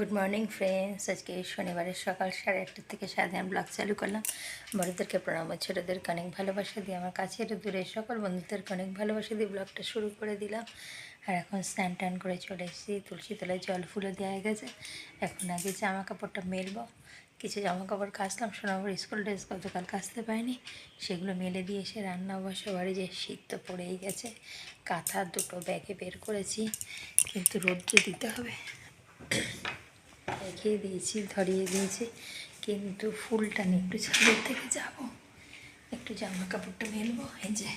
Good morning friends আজকে শনিবারের সকাল সাড়ে আটটার থেকে সারাদিন ব্লগ চালু করলাম। বড়দেরকে প্রণাম ছোটোদেরকে অনেক ভালোবাসা দিয়ে আমার কাছের দূরে সকল বন্ধুদেরকে অনেক ভালোবাসা দিয়ে ব্লগটা শুরু করে দিলাম। আর এখন স্নান টান করে চলে এসেছি। তুলসী তলায় জল ফুলে দেওয়া গেছে। এখন আগে জামা কাপড়টা মেলবো। কিছু জামা কাপড় কাচলাম। সোনাবার স্কুল ড্রেস গতকাল কাচতে পারিনি। সেগুলো মেলে দিয়ে এসে রান্না বসে বাড়ি যে শীত তো পড়েই গেছে। কাঁথা দুটো ব্যাগে বের করেছি। কিন্তু রোদ্রে দিতে হবে। রেখে দিয়েছি, ধরিয়ে দিয়েছি। কিন্তু ফুলটা নিয়ে একটু ছাদের থেকে যাব। একটু জামা কাপড়টা মেলবো, এই যে।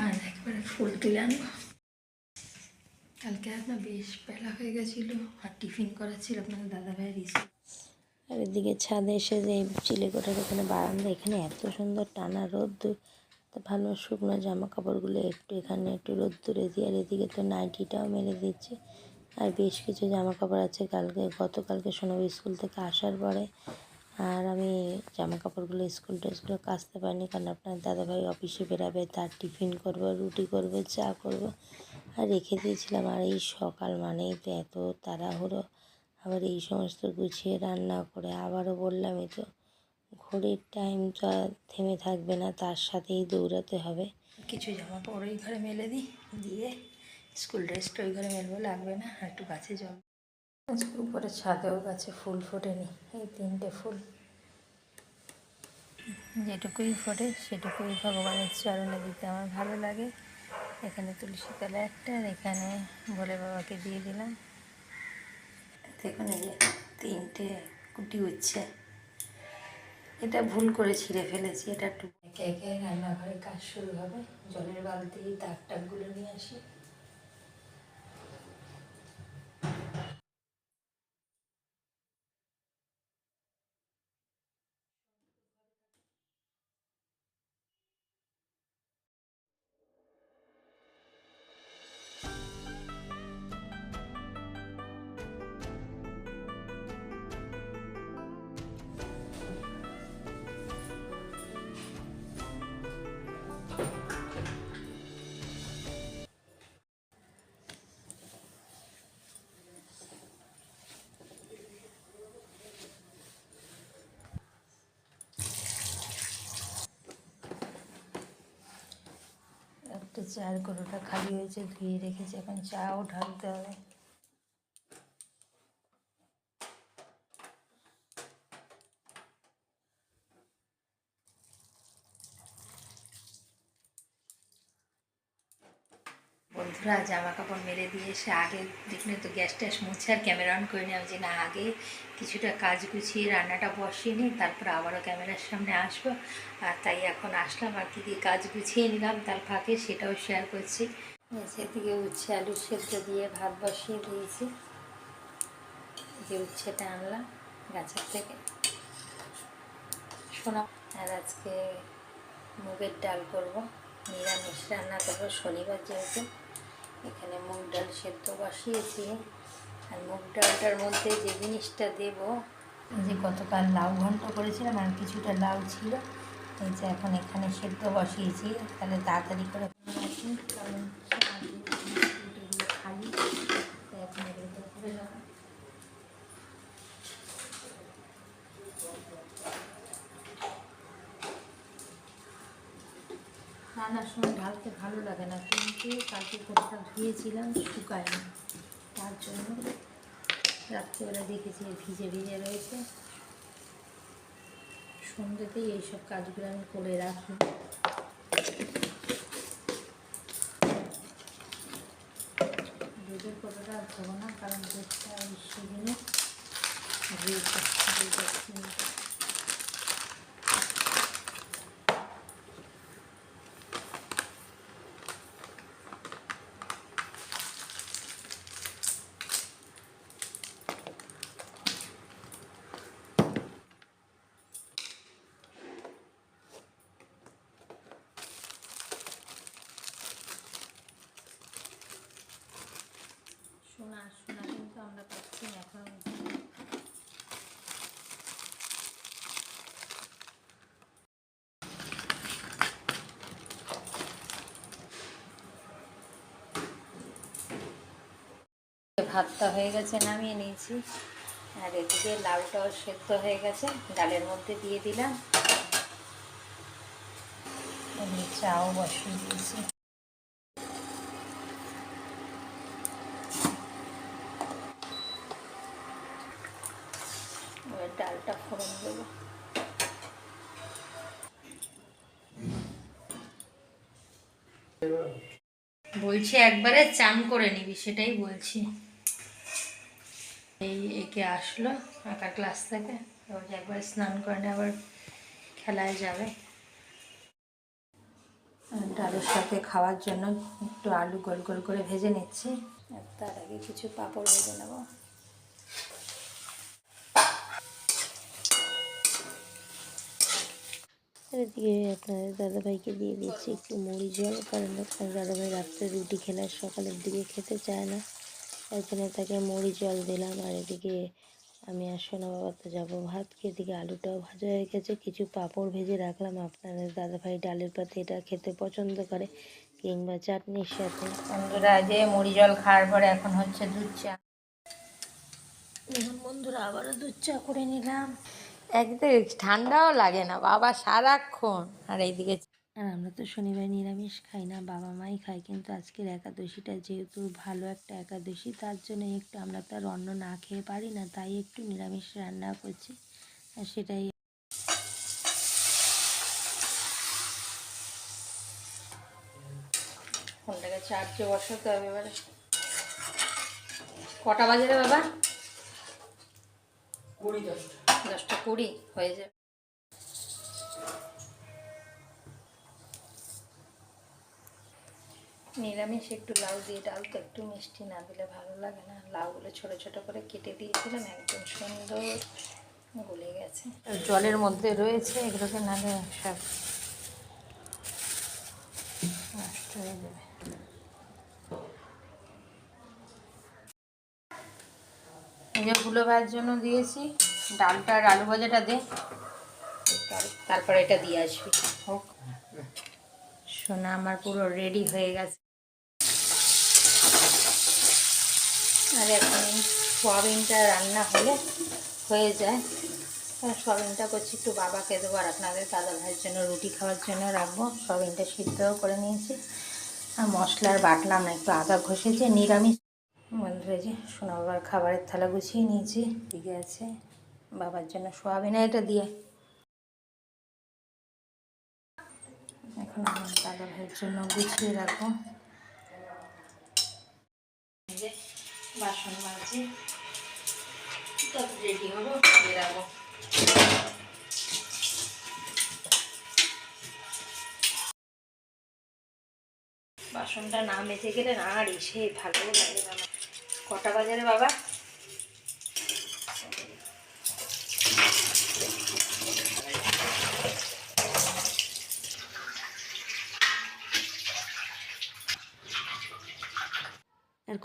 আর একবারে ফুল তুলে আনব। কালকে আপনার বেশ বেলা হয়ে গেছিল, আর টিফিন করা ছিল আপনার দাদাভাইয়ের স্কুল। আর এদিকে ছাদে এসে যে চিলেকোঠার ওখানে বারান্দা, এখানে এত সুন্দর টানা তো ভালো শুকনো জামা কাপড়গুলো একটু এখানে একটু রোদ্দুরে দিই আর এদিকে তো নাইটিটাও মেলে দিচ্ছি। আর বেশ কিছু জামা কাপড় আছে কালকে, গতকালকে শোনাবো স্কুল থেকে আসার পরে। আর আমি জামা কাপড়গুলো স্কুল ড্রেসগুলো কাচতে পারিনি কারণ আপনার দাদাভাই অফিসে বেরাবে, তার টিফিন করব, রুটি করব, চা করব। আর রেখে দিয়েছিলাম, আর এই সকাল মানেই তো এত তাড়াহুড়ো। আবার এই সমস্ত গুছিয়ে রান্না করে আবারও বললামই তো ঘড়ির টাইম তো থেমে থাকবে না, তার সাথেই দৌড়াতে হবে। কিছু জামা ওই ঘরে মেলে দিই, দিয়ে স্কুল ড্রেসটা ওই ঘরে মেলবো, লাগবে না আর একটু গাছে জল। আজকে উপরে ছাদেও গাছে ফুল ফোটেনি, এই তিনটে ফুল। যেটুকুই ফোটে সেটুকুই ভগবানের চরণে দিতে আমার ভালো লাগে। এখানে তুলসী তলা একটা, আর এখানে ভোলে বাবাকে দিয়ে দিলাম। দেখুন এই যে তিনটে কুটি উঠছে। এটা ভুল করে ছিঁড়ে ফেলেছি, এটা একটু একে একে রান্নাঘরে কাজ শুরু হবে। জলের বালতি, দাগ টাগগুলো নিয়ে আসি। একটা চায়ের গরুটা খালি হয়েছে ধুয়ে রেখেছি। এখন চাও ঢালতে হবে। বন্ধুরা জামা দিয়ে এসে আগে দেখলে তো গ্যাস ট্যাস মুছে আর ক্যামেরা অন করে নিলাম যে না, আগে কিছুটা কাজ গুছিয়ে রান্নাটা বসিয়ে নিই, তারপর আবারও ক্যামেরার সামনে আসব। আর তাই এখন আসলাম, আর কি কি কাজ গুছিয়ে নিলাম তার ফাঁকে সেটাও শেয়ার করছি। সেদিকে উচ্ছে আলু সেদ্ধ দিয়ে ভাত বসিয়ে দিয়েছি। যে উচ্ছেটা আনলাম গাছের থেকে। শোনা, আর আজকে মুগের ডাল করব, নিরামিষ রান্না করব শনিবার যেহেতু। এখানে মুগ ডাল সেদ্ধ বসিয়েছি। আর মুগ ডালটার মধ্যে যে জিনিসটা দেব যে গতকাল লাউ ঘন্ট করেছিলাম, আর কিছুটা লাউ ছিল, এই যে এখন এখানে সেদ্ধ বসিয়েছি। তাহলে তাড়াতাড়ি করে কারণ এগুলো খালি তাই এখন এগুলো করে নেব রান্নার সময় ঢালতে ভালো লাগে না, কিন্তু কালকে কোথাও ধুয়েছিলাম শুকায় না তার জন্য রাত্রিবেলা দেখেছি ভিজে ভিজে রয়েছে। সন্ধ্যেতেই এইসব কাজগুলো আমি করে রাখি। দুধের কতটা ধোবো না, কারণ দুধটা সেদিনে ধুয়েছে দুধ সোনা সোনা কিন্তু আমরা পাচ্ছি না এখন ভাতটা হয়ে গেছে, নামিয়ে নিয়েছি। আর এদিকে লাউটাও সেদ্ধ হয়ে গেছে, ডালের মধ্যে দিয়ে দিলাম। চাও বসিয়ে দিয়েছি। ডালটা ফোড়ন দেবো। বলছি একবারে চান করে নিবি, সেটাই বলছি। এই একে আসলো আঁকা ক্লাস থেকে। বলছে একবার স্নান করে নিয়ে আবার খেলায় যাবে। ডালের সাথে খাওয়ার জন্য একটু আলু গোল গোল করে ভেজে নিচ্ছি। তার আগে কিছু পাঁপড় ভেজে নেব। আপনাদের দাদাভাইকে দিয়ে দিচ্ছি একটু মুড়ি জল, কারণ আপনার দাদাভাই রাত্রে রুটি খেলে সকালের দিকে খেতে চায় না। জন্য তাকে মুড়ি জল দিলাম আর এদিকে আমি আর সোনা বাবা তো যাব। ভাত খেয়ে এদিকে আলুটাও ভাজা হয়ে গেছে। কিছু পাঁপড় ভেজে রাখলাম। আপনাদের দাদাভাই ডালের পাতে এটা খেতে পছন্দ করে কিংবা চাটনির সাথে। বন্ধুরা যে মুড়ি জল খাওয়ার পরে এখন হচ্ছে দুধ চা। এখন বন্ধুরা আবারও দুধ চা করে নিলাম। একদম ঠান্ডাও লাগে না বাবা সারাক্ষণ। আর এইদিকে আর আমরা তো শনিবার নিরামিষ খাই না বাবা মাই খাই কিন্তু আজকের একাদশীটা যেহেতু ভালো একটা একাদশী তার জন্য একটু আমরা তো আর অন্ন না খেয়ে পারি না তাই একটু নিরামিষ রান্না করছি আর সেটাই। ফোনটাকে চার্জে বসাতে হবে এবারে। কটা বাজে রে বাবা? দশটা কুড়ি হয়ে যাবে। নিরামিষ একটু লাউ দিয়ে ডাল তো একটু মিষ্টি না দিলে ভালো লাগে না। লাউগুলো ছোট ছোট করে কেটে দিয়েছিলাম একদম সুন্দর গলে গেছে। জলের মধ্যে রয়েছে এগুলোকে নাহলে সব নষ্ট হয়ে যাবে। এই যে গুলো ভাজার জন্য দিয়েছি ডালটা আর আলু ভাজাটা দে। তার- তারপরে এটা দিয়ে আসবি। হোক সোনা আমার পুরো রেডি হয়ে গেছে। আর এখন সোয়াবিনটা রান্না হলে হয়ে যায়। আর সোয়াবিনটা করছি একটু বাবাকে দেবো আর আপনাদের দাদা ভাইয়ের জন্য রুটি খাওয়ার জন্য রাখব। সোয়াবিনটা সিদ্ধও করে নিয়েছি। আর মশলার বাটলাম না একটু আদা ঘষেছি, নিরামিষ। বন্ধুরা যে সোনা বাবার খাবারের থালা গুছিয়ে নিয়েছি। ঠিক আছে। বাবার জন্য সোয়াবিন এটা দিয়ে। এখন আমার দাদা ভাইয়ের জন্য গুছিয়ে রাখব। বাসন মাঝে রেডি হব বেরাবো বাসনটা না মেজে গেলে না আর এসে ভালো লাগে না কটা বাজারে বাবা?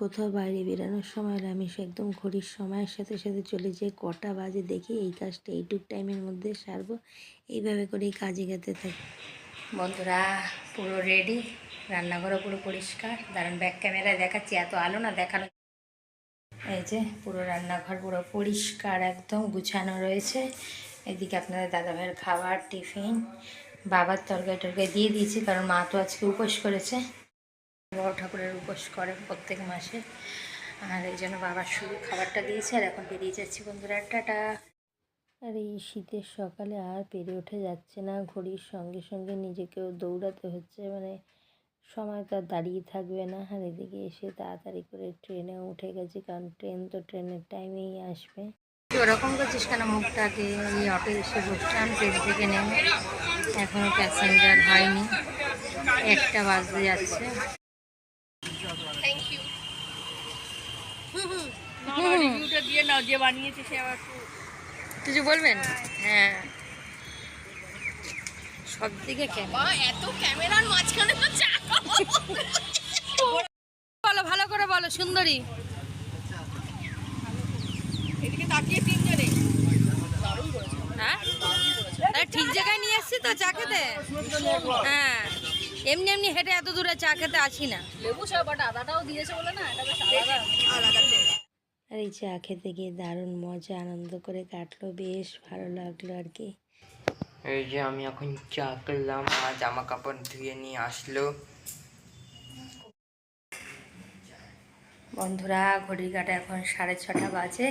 কোথাও বাইরে বেরানোর সময় আমি সে একদম ঘড়ির সময়ের সাথে সাথে চলে যাই। কটা বাজে দেখি এই কাজটা এইটুক টাইমের মধ্যে সারবো। এইভাবে করেই কাজে গেতে থাকি। বন্ধুরা, পুরো রেডি রান্নাঘরও পুরো পরিষ্কার? দাঁড়ান ব্যাক ক্যামেরায় দেখাচ্ছি, এত আলো না দেখানো। এই যে, পুরো রান্নাঘর পুরো পরিষ্কার, একদম গুছানো রয়েছে। এদিকে আপনাদের দাদাভাইয়ের খাবার, টিফিন, বাবার তরকারি টরকারি দিয়ে দিয়েছি, কারণ মা তো আজকে উপোস করেছে। বড় ঠাকুরের উপোস করে প্রত্যেক মাসে। আর এই জন্য বাবার শুধু খাবারটা দিয়েছে আর এখন বেরিয়ে যাচ্ছি বন্ধুরা। টাটা। আর এই শীতের সকালে আর পেরে ওঠা যাচ্ছে না। ঘড়ির সঙ্গে সঙ্গে নিজেকেও দৌড়াতে হচ্ছে মানে সময় তো আর দাঁড়িয়ে থাকবে না। আর এদিকে এসে তাড়াতাড়ি করে ট্রেনে উঠে গেছি কারণ ট্রেন তো ট্রেনের টাইমেই আসবে। ওরকম করছিস কেন? মুখটাকে এই অটো এসে বসলাম ট্রেন থেকে নেমে। এখনও প্যাসেঞ্জার হয়নি। একটা বাজতে যাচ্ছে। রিভিউটা দিয়ে নাও যে বানিয়েছে সে আবার কিছু বলবেন? হ্যাঁ। সব দিকে এত ক্যামেরার মাঝখানে তো চা বলো ভালো করে বলো সুন্দরী। এদিকে তাকিয়ে তিনজনে। হ্যাঁ? ঠিক জায়গায় নিয়ে এসছি তো চা খেতে? হ্যাঁ। এমনি এমনি হেঁটে এত দূরে চা খেতে আসি না। লেবু সব বাট আদাটাও দিয়েছে বলে না? এটা বেশ আলাদা। আলাদা আর এই চা খেতে গিয়ে দারুণ মজা আনন্দ করে কাটলো বেশ ভালো লাগল আর কি। এই যে আমি এখন চা করলাম আর জামা কাপড় ধুয়ে নিয়ে আসলো। বন্ধুরা ঘড়ির কাটা এখন সাড়ে ছটা বাজে।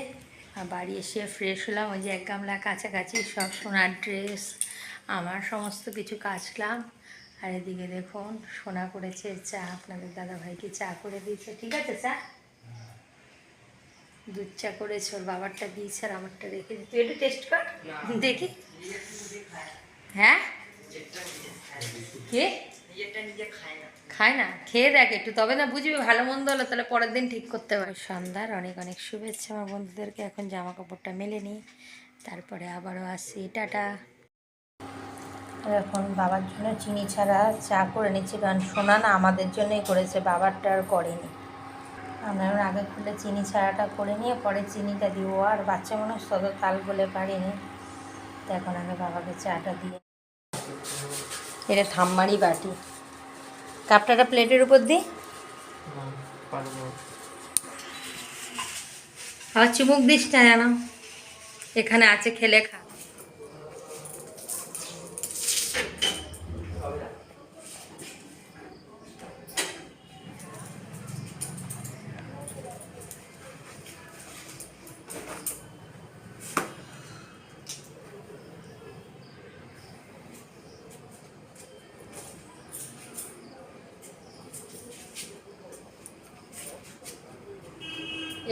আর বাড়ি এসে ফ্রেশ হলাম ওই যে এক গামলা কাছাকাছি সব সোনার ড্রেস আমার সমস্ত কিছু কাচলাম। আর এদিকে দেখুন সোনা করেছে চা আপনাদের দাদা ভাইকে চা করে দিয়েছে? ঠিক আছে চা? দুধ চা করেছে ওর বাবারটা দিয়েছে আর আমারটা রেখে। তুই একটু টেস্ট কর। দেখি। হ্যাঁ? কে? খায় না। খেয়ে দেখ একটু তবে না বুঝবি ভালো মন্দ হলো তাহলে পরের দিন ঠিক করতে পারবে সন্ধ্যার অনেক অনেক শুভেচ্ছা আমার বন্ধুদেরকে এখন জামা কাপড়টা মেলে নিই তারপরে আবারও আসি। টাটা। এখন বাবার জন্য চিনি ছাড়া চা করে নিচ্ছি, কারণ সোনা না আমাদের জন্যই করেছে, বাবারটা আর করেনি। আমরা এখন আগে খুলে চিনি ছাড়াটা করে নিয়ে পরে চিনিটা দিব, আর বাচ্চা মানুষ তত তাল বলে পারিনি। তো এখন আগে বাবাকে চাটা দিয়ে এটা থাম্মারি বাটি। কাপটাটা প্লেটের উপর দিই। আবার চুমুক দিস না এখানে আছে, খেলে খা।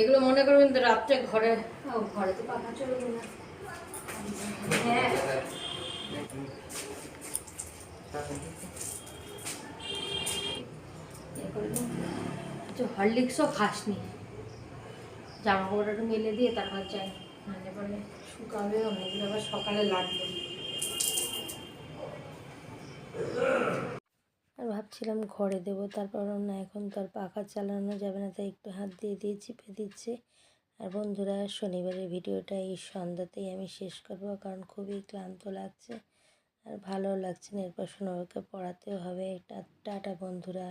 এগুলো মনে করবেন তো রাত্রে ঘরে ঘরে তো পাখা চলবে না। হ্যাঁ। আচ্ছা হরলিক্সও খাসনি। জামা কাপড়টা একটু মেলে দিয়ে তারপর যাই। নাহলে পরে শুকাবে অনেকগুলো আবার সকালে লাগবে। ভাবছিলাম ঘরে দেবো, তারপর না, এখন তো আর পাখা চালানো যাবে না। তাই একটু হাত দিয়ে দিয়ে চিপে দিচ্ছে। আর বন্ধুরা, শনিবারের ভিডিওটা এই সন্ধ্যাতেই আমি শেষ করব, কারণ খুবই ক্লান্ত লাগছে। আর ভালো লাগছে না, এরপর সোনাবাকে পড়াতেও হবে। টাটা বন্ধুরা।